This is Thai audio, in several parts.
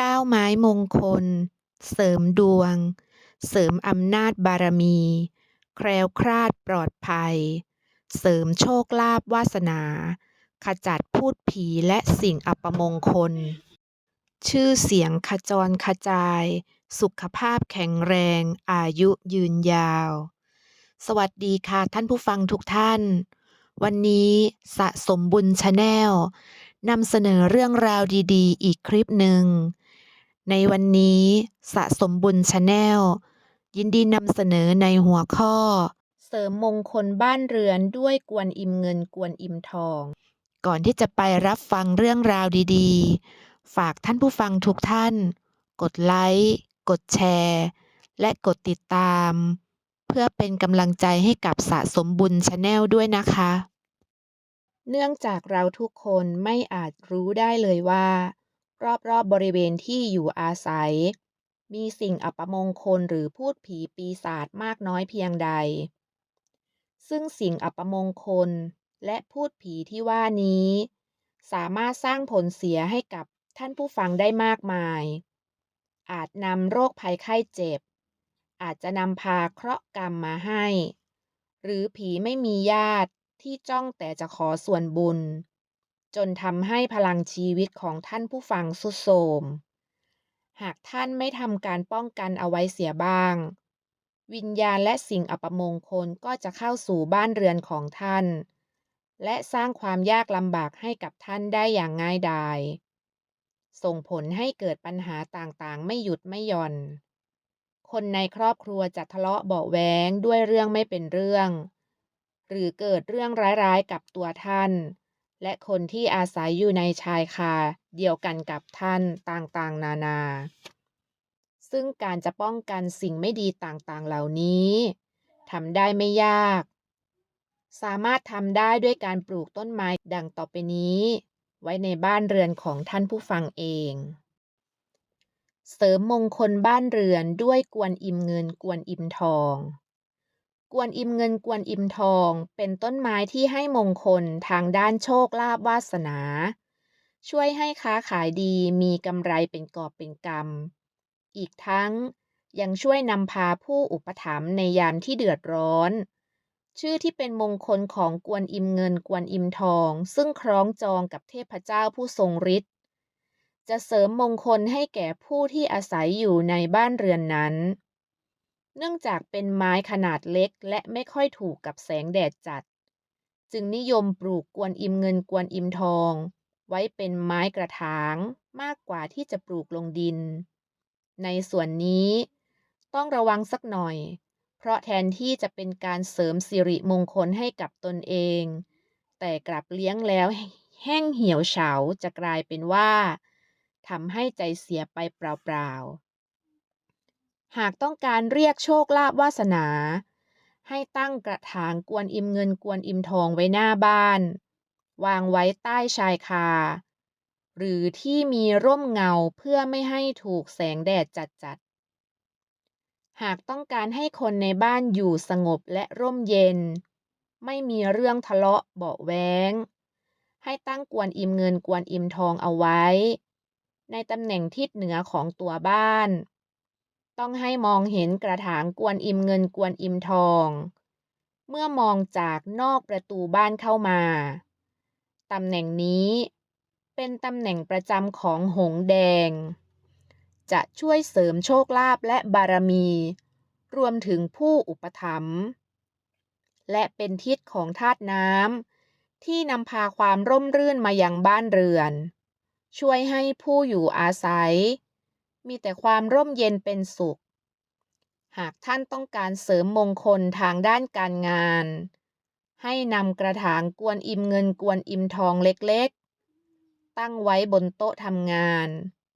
ก้าวไม้มงคล เสริมดวง เสริมอำนาจบารมี แคล้วคลาดปลอดภัย เสริมโชคลาภวาสนา ขจัดพูดผีและสิ่งอัปมงคล ชื่อเสียงขจรขจาย สุขภาพแข็งแรง อายุยืนยาว สวัสดีค่ะท่านผู้ฟังทุกท่าน วันนี้สะสมบุญชาแนล นำเสนอเรื่องราวดีๆ อีกคลิปหนึ่ง ในวันนี้สะสมบุญชาแนลยินดีนำเสนอในหัวข้อ เสริมมงคลบ้านเรือนด้วยกวนอิมเงินกวนอิมทอง ก่อนที่จะไปรับฟังเรื่องราวดีๆ ฝากท่านผู้ฟังทุกท่าน กดไลค์กดแชร์ และกดติดตาม เพื่อเป็นกำลังใจให้กับสะสมบุญชาแนลด้วยนะคะ เนื่องจากเราทุกคนไม่อาจรู้ได้เลยว่า รอบๆบบริเวณที่อยู่อาศัย มีสิ่งอัปมงคลหรือพูดผีปีศาจมากน้อยเพียงใด ซึ่งสิ่งอัปมงคลและพูดผีที่ว่านี้ สามารถสร้างผลเสียให้กับท่านผู้ฟังได้มากมาย อาจนำโรคภัยไข้เจ็บ อาจจะนำพาเคราะห์กรรมมาให้ หรือผีไม่มีญาติ ที่จ้องแต่จะขอส่วนบุญ จนทำให้พลังชีวิตของท่านผู้ฟังสุดโทมหากท่านไม่ทำการป้องกันเอาไว้เสียบ้าง วิญญาณและสิ่งอัปมงคลก็จะเข้าสู่บ้านเรือนของท่าน และสร้างความยากลำบากให้กับท่านได้อย่างง่ายดายส่งผลให้เกิดปัญหาต่างๆ ไม่หยุดไม่หย่อน คนในครอบครัวจะทะเลาะเบาแว้งด้วยเรื่องไม่เป็นเรื่อง หรือเกิดเรื่องร้ายๆกับตัวท่าน และคนที่อาศัยอยู่ในชายคาเดียวกันกับท่านต่างๆ นานา ซึ่งการจะป้องกันสิ่งไม่ดีต่างๆ เหล่านี้ทำได้ไม่ยาก สามารถทำได้ด้วยการปลูกต้นไม้ดังต่อไปนี้ ไว้ในบ้านเรือนของท่านผู้ฟังเอง เสริมมงคลบ้านเรือนด้วยกวนอิมเงินกวนอิมทอง กวนอิมเงินกวนอิมทอง เป็นต้นไม้ที่ให้มงคลทางด้านโชคลาภวาสนา ช่วยให้ค้าขายดีมีกำไรเป็นกอบเป็นกำอีกทั้งยังช่วยนำพาผู้อุปถัมภ์ในยามที่เดือดร้อน ชื่อที่เป็นมงคลของกวนอิมเงินกวนอิมทอง ซึ่งคล้องจองกับเทพเจ้าผู้ทรงฤทธิ์จะเสริมมงคลให้แก่ผู้ที่อาศัยอยู่ในบ้านเรือนนั้น เนื่องจากเป็นไม้ขนาดเล็ก และไม่ค่อยถูกกับแสงแดดจัด จึงนิยมปลูกกวนอิมเงินกวนอิมทอง ไว้เป็นไม้กระถางมากกว่าที่จะปลูกลงดิน ในส่วนนี้ต้องระวังสักหน่อย เพราะแทนที่จะเป็นการเสริมสิริมงคลให้กับตนเอง แต่กลับเลี้ยงแล้วแห้งเหี่ยวเฉาจะกลายเป็นว่าทำให้ใจเสียไปเปล่าๆ หากต้องการเรียกโชคลาภวาสนา ให้ตั้งกระถางกวนอิมเงินกวนอิมทองไว้หน้าบ้าน วางไว้ใต้ชายคา หรือที่มีร่มเงาเพื่อไม่ให้ถูกแสงแดดจัดๆ หากต้องการให้คนในบ้านอยู่สงบและร่มเย็น ไม่มีเรื่องทะเลาะเบาแวงให้ตั้งกวนอิมเงินกวนอิมทองเอาไว้ ในตำแหน่งทิศเหนือของตัวบ้าน ต้องให้มองเห็นกระถางกวนอิมเงินกวนอิมทอง เมื่อมองจากนอกประตูบ้านเข้ามา ตำแหน่งนี้เป็นตำแหน่งประจำของหงแดง จะช่วยเสริมโชคลาภและบารมี รวมถึงผู้อุปถัมภ์และเป็นทิศของธาตุน้ำที่นำพาความร่มรื่นมายังบ้านเรือน ช่วยให้ผู้อยู่อาศัย มีแต่ความร่มเย็นเป็นสุข หากท่านต้องการเสริมมงคลทางด้านการงาน ให้นำกระถางกวนอิมเงินกวนอิมทองเล็กๆ ตั้งไว้บนโต๊ะทำงาน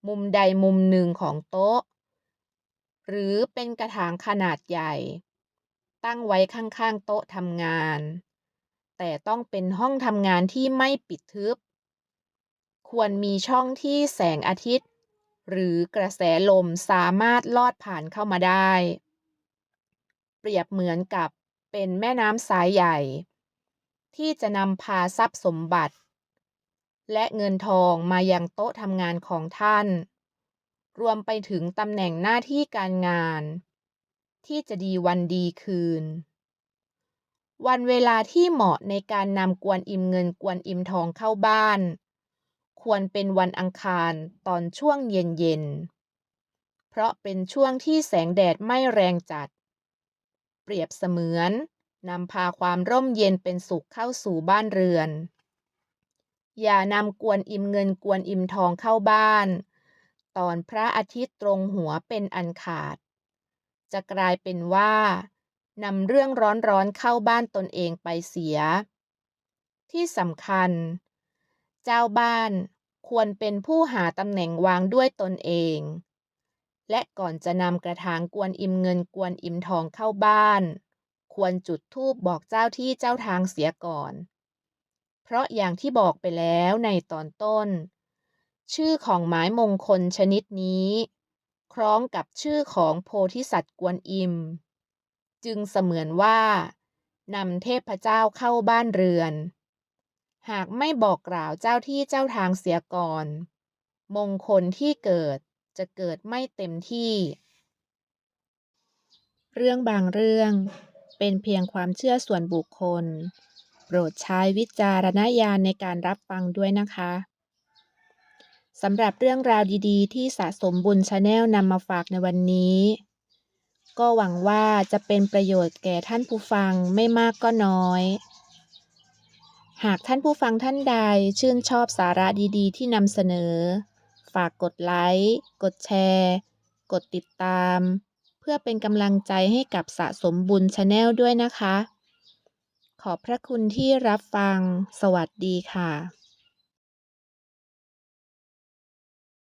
มุมใดมุมหนึ่งของโต๊ะ หรือเป็นกระถางขนาดใหญ่ ตั้งไว้ข้างๆโต๊ะทำงาน แต่ต้องเป็นห้องทำงานที่ไม่ปิดทึบ ควรมีช่องที่แสงอาทิตย์ หรือกระแสลมสามารถลอดผ่านเข้ามาได้ เปรียบเหมือนกับเป็นแม่น้ำสายใหญ่ ที่จะนำพาทรัพย์สมบัติ และเงินทองมายังโต๊ะทำงานของท่าน รวมไปถึงตำแหน่งหน้าที่การงาน ที่จะดีวันดีคืน วันเวลาที่เหมาะในการนำกวนอิมเงินกวนอิมทองเข้าบ้าน ควรเป็นวันอังคารตอนช่วงเย็นเย็นๆ เพราะเป็นช่วงที่แสงแดดไม่แรงจัด เปรียบเสมือนนำพาความร่มเย็นเป็นสุขเข้าสู่บ้านเรือน อย่านำกวนอิมเงินกวนอิมทองเข้าบ้าน ตอนพระอาทิตย์ตรงหัวเป็นอันขาด จะกลายเป็นว่านำเรื่องร้อนๆเข้าบ้านตนเองไปเสีย ที่สำคัญ เจ้าบ้านควรเป็นผู้หาตำแหน่งวางด้วยตนเอง และก่อนจะนำกระถางกวนอิมเงินกวนอิมทองเข้าบ้าน ควรจุดธูปบอกเจ้าที่เจ้าทางเสียก่อน เพราะอย่างที่บอกไปแล้วในตอนต้น ชื่อของไม้มงคลชนิดนี้ คล้องกับชื่อของโพธิสัตว์กวนอิม จึงเสมือนว่านำเทพเจ้าเข้าบ้านเรือน หากไม่บอกกล่าวเจ้าที่เจ้าทางเสียก่อน มงคลที่เกิดจะเกิดไม่เต็มที่ เรื่องบางเรื่องเป็นเพียงความเชื่อส่วนบุคคล โปรดใช้วิจารณญาณในการรับฟังด้วยนะคะสำหรับเรื่องราวดีๆ ที่สะสมบุญชาแนลนำมาฝากในวันนี้ ก็หวังว่าจะเป็นประโยชน์แก่ท่านผู้ฟังไม่มากก็น้อย หากท่านผู้ฟังท่านใดชื่นชอบสาระดีๆ ที่นำเสนอ ฝากกดไลค์ กดแชร์ กดติดตาม เพื่อเป็นกำลังใจให้กับสะสมบุญชาแนลด้วยนะคะ ขอบพระคุณที่รับฟัง สวัสดีค่ะ